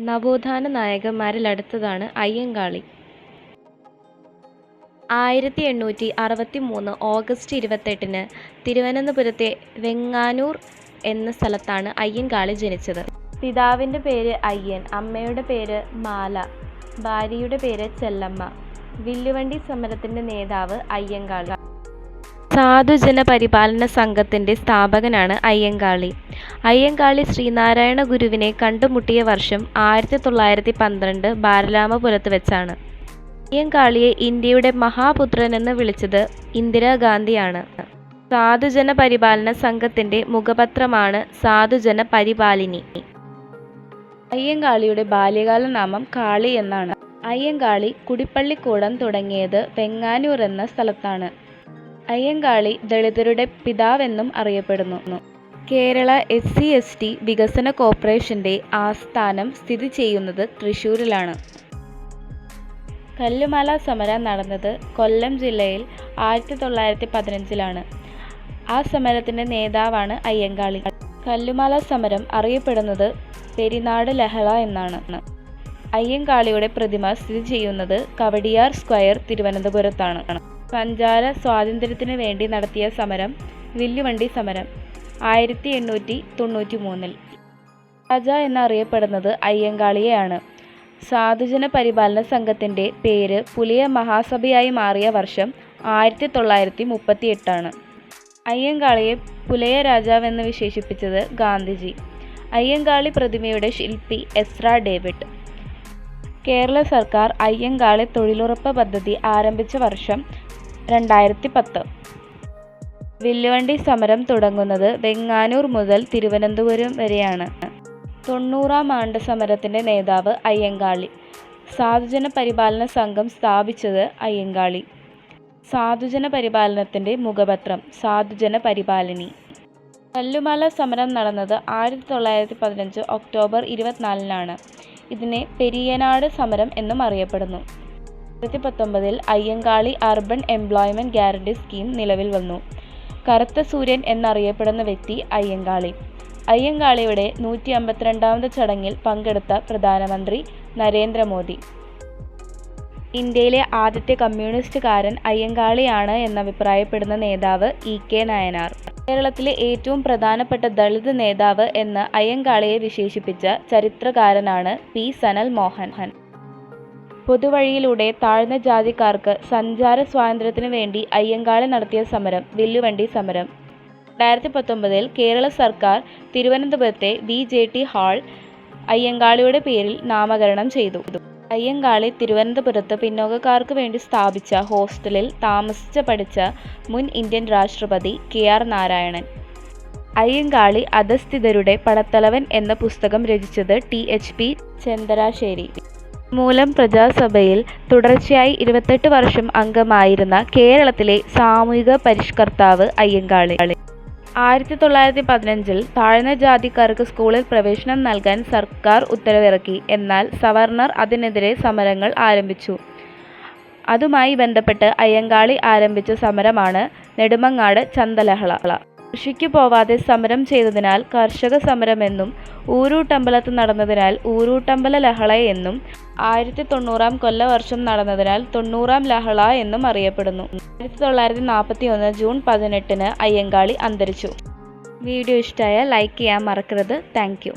നവോത്ഥാന നായകന്മാരിലടുത്തതാണ് അയ്യങ്കാളി. ആയിരത്തി എണ്ണൂറ്റി അറുപത്തി മൂന്ന് ഓഗസ്റ്റ് ഇരുപത്തെട്ടിന് തിരുവനന്തപുരത്തെ വെങ്ങാനൂർ എന്ന സ്ഥലത്താണ് അയ്യൻകാളി ജനിച്ചത്. പിതാവിന്റെ പേര് അയ്യൻ, അമ്മയുടെ പേര് മാല, ഭാര്യയുടെ പേര് ചെല്ലമ്മ. വില്ലുവണ്ടി സമരത്തിന്റെ നേതാവ് അയ്യങ്കാളി. സാധുജന പരിപാലന സംഘത്തിന്റെ സ്ഥാപകനാണ് അയ്യങ്കാളി. അയ്യങ്കാളി ശ്രീനാരായണ ഗുരുവിനെ കണ്ടുമുട്ടിയ വർഷം ആയിരത്തി തൊള്ളായിരത്തി പന്ത്രണ്ട് ബാലരാമപുരത്ത് വെച്ചാണ്. അയ്യങ്കാളിയെ ഇന്ത്യയുടെ മഹാപുത്രൻ എന്ന് വിളിച്ചത് ഇന്ദിരാഗാന്ധിയാണ്. സാധുജന പരിപാലന സംഘത്തിന്റെ മുഖപത്രമാണ് സാധുജന പരിപാലിനി. അയ്യങ്കാളിയുടെ ബാല്യകാല നാമം കാളി എന്നാണ്. അയ്യങ്കാളി കുടിപ്പള്ളിക്കൂടം തുടങ്ങിയത് വെങ്ങാനൂർ എന്ന സ്ഥലത്താണ്. അയ്യങ്കാളി ദളിതരുടെ പിതാവെന്നും അറിയപ്പെടുന്നു. Kerala S. C. S. T. വികസന കോർപ്പറേഷന്റെ ആസ്ഥാനം സ്ഥിതി ചെയ്യുന്നത് തൃശ്ശൂരിലാണ്. കല്ലുമാല സമരം നടന്നത് കൊല്ലം ജില്ലയിൽ ആയിരത്തി തൊള്ളായിരത്തി പതിനഞ്ചിലാണ്. ആ സമരത്തിന്റെ നേതാവാണ് അയ്യങ്കാളി. കല്ലുമാല സമരം അറിയപ്പെടുന്നത് പെരിനാട് ലഹള എന്നാണ്. അയ്യങ്കാളിയുടെ പ്രതിമ സ്ഥിതി ചെയ്യുന്നത് കവടിയാർ സ്ക്വയർ തിരുവനന്തപുരത്താണ്. സഞ്ചാര സ്വാതന്ത്ര്യത്തിനു വേണ്ടി നടത്തിയ സമരം വില്ലുവണ്ടി സമരം. ആയിരത്തി എണ്ണൂറ്റി തൊണ്ണൂറ്റി മൂന്നിൽ രാജ എന്നറിയപ്പെടുന്നത് അയ്യങ്കാളിയെയാണ്. സാധുജന പരിപാലന സംഘത്തിന്റെ പേര് പുലിയ മഹാസഭയായി മാറിയ വർഷം ആയിരത്തി തൊള്ളായിരത്തി മുപ്പത്തി എട്ടാണ് അയ്യങ്കാളിയെ പുലയ രാജാവെന്ന് വിശേഷിപ്പിച്ചത് ഗാന്ധിജി. അയ്യങ്കാളി പ്രതിമയുടെ ശില്പി എസ്ര ഡേവിഡ്. കേരള സർക്കാർ അയ്യങ്കാളി തൊഴിലുറപ്പ് പദ്ധതി ആരംഭിച്ച വർഷം രണ്ടായിരത്തി പത്ത്. വില്ലുവണ്ടി സമരം തുടങ്ങുന്നത് വെങ്ങാനൂർ മുതൽ തിരുവനന്തപുരം വരെയാണ്. തൊണ്ണൂറാം ആണ്ട് സമരത്തിന്റെ നേതാവ് അയ്യങ്കാളി. സാധുജന പരിപാലന സംഘം സ്ഥാപിച്ചത് അയ്യങ്കാളി. സാധുജന പരിപാലനത്തിന്റെ മുഖപത്രം സാധുജന പരിപാലിനി. കല്ലുമാല സമരം നടന്നത് ആയിരത്തി തൊള്ളായിരത്തി പതിനഞ്ച് ഒക്ടോബർ ഇരുപത്തിനാലിനാണ്. ഇതിനെ പെരിയനാട് സമരം എന്നും അറിയപ്പെടുന്നു. രണ്ടായിരത്തി പത്തൊമ്പതിൽ Ayyankali urban employment guarantee scheme നിലവിൽ വന്നു. കറുത്ത സൂര്യൻ എന്നറിയപ്പെടുന്ന വ്യക്തി അയ്യങ്കാളി. അയ്യങ്കാളിയുടെ നൂറ്റി അമ്പത്തിരണ്ടാമത് ചടങ്ങിൽ പങ്കെടുത്ത പ്രധാനമന്ത്രി നരേന്ദ്രമോദി ഇന്ത്യയിലെ ആദ്യത്തെ കമ്മ്യൂണിസ്റ്റുകാരൻ അയ്യങ്കാളിയാണ് എന്നഭിപ്രായപ്പെടുന്ന നേതാവ് ഇ. കെ. നായനാർ. കേരളത്തിലെ ഏറ്റവും പ്രധാനപ്പെട്ട ദളിത് നേതാവ് എന്ന് അയ്യങ്കാളിയെ വിശേഷിപ്പിച്ച ചരിത്രകാരനാണ് പി. സനൽ മോഹൻ. പൊതുവഴിയിലൂടെ താഴ്ന്ന ജാതിക്കാർക്ക് സഞ്ചാര സ്വാതന്ത്ര്യത്തിനു വേണ്ടി അയ്യങ്കാളി നടത്തിയ സമരം വില്ലുവണ്ടി സമരം. രണ്ടായിരത്തി പത്തൊമ്പതിൽ കേരള സർക്കാർ തിരുവനന്തപുരത്തെ വി. ജെ. ടി. ഹാൾ അയ്യങ്കാളിയുടെ പേരിൽ നാമകരണം ചെയ്തു. അയ്യങ്കാളി തിരുവനന്തപുരത്ത് പിന്നോക്കക്കാർക്ക് വേണ്ടി സ്ഥാപിച്ച ഹോസ്റ്റലിൽ താമസിച്ച് പഠിച്ച മുൻ ഇന്ത്യൻ രാഷ്ട്രപതി കെ. ആർ. നാരായണൻ. അയ്യങ്കാളി അധസ്ഥിതരുടെ പടത്തലവൻ എന്ന പുസ്തകം രചിച്ചത് ടി. എച്ച്. പി. ചെന്തരാശ്ശേരി. മൂലം പ്രജാസഭയിൽ തുടർച്ചയായി ഇരുപത്തെട്ട് വർഷം അംഗമായിരുന്ന കേരളത്തിലെ സാമൂഹിക പരിഷ്കർത്താവ് അയ്യങ്കാളി. ആയിരത്തി തൊള്ളായിരത്തി പതിനഞ്ചിൽ താഴ്ന്ന ജാതിക്കാർക്ക് സ്കൂളിൽ പ്രവേശനം നൽകാൻ സർക്കാർ ഉത്തരവിറക്കി. എന്നാൽ സവർണർ അതിനെതിരെ സമരങ്ങൾ ആരംഭിച്ചു. അതുമായി ബന്ധപ്പെട്ട് അയ്യങ്കാളി ആരംഭിച്ച സമരമാണ് നെടുമങ്ങാട് ചന്തലഹള. കൃഷിക്കു പോവാതെ സമരം ചെയ്തതിനാൽ കർഷക സമരമെന്നും ഊരൂട്ടമ്പലത്ത് നടന്നതിനാൽ ഊരൂട്ടമ്പല ലഹള എന്നും ആയിരത്തി തൊണ്ണൂറാം കൊല്ലവർഷം നടന്നതിനാൽ തൊണ്ണൂറാം ലഹള എന്നും അറിയപ്പെടുന്നു. ആയിരത്തി തൊള്ളായിരത്തി നാൽപ്പത്തി ഒന്ന് ജൂൺ പതിനെട്ടിന് അയ്യങ്കാളി അന്തരിച്ചു. വീഡിയോ ഇഷ്ടമായ ലൈക്ക് ചെയ്യാൻ മറക്കരുത്. താങ്ക്.